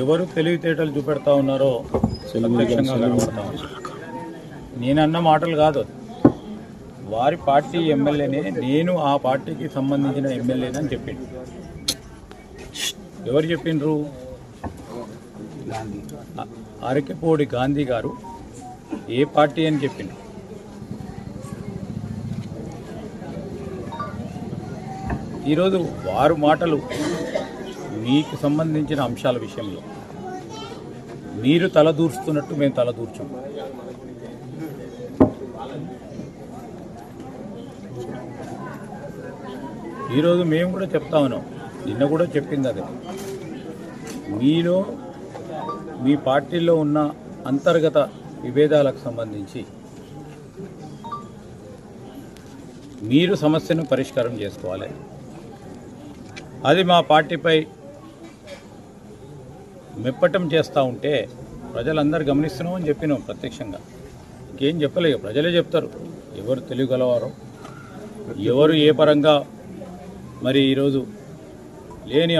ఎవరు తెలివితేటలు చూపెడతా ఉన్నారో ప్రత్యక్షంగా కనబడతా ఉంది నేనన్న మాటలు కాదు. వారి పార్టీ ఎమ్మెల్యేనే నేను ఆ పార్టీకి సంబంధించిన ఎమ్మెల్యేనని చెప్పిండు. ఎవరు చెప్పిండ్రు? అరకెపోడి గాంధీ గారు ఏ పార్టీ అని చెప్పిండ్రు ఈరోజు వారు మాటలు మీకు సంబంధించిన అంశాల విషయంలో. మీరు తలదూర్చుతున్నట్టు మేము తలదూర్చాం ఈరోజు మేము కూడా చెప్తా ఉన్నాం. నిన్న కూడా చెప్పింది అదే. మీలో మీ పార్టీలో ఉన్న అంతర్గత విభేదాలకు సంబంధించి మీరు సమస్యను పరిష్కారం చేసుకోవాలి. అది మా పార్టీపై మెప్పటం చేస్తూ ఉంటే ప్రజలందరూ గమనిస్తున్నాం అని చెప్పినాం ప్రత్యక్షంగా. ఇంకేం చెప్పలేదు ప్రజలే చెప్తారు. ఎవరు తెలియగలవారు ఎవరు ఏ పరంగా మరి ఈరోజు లేని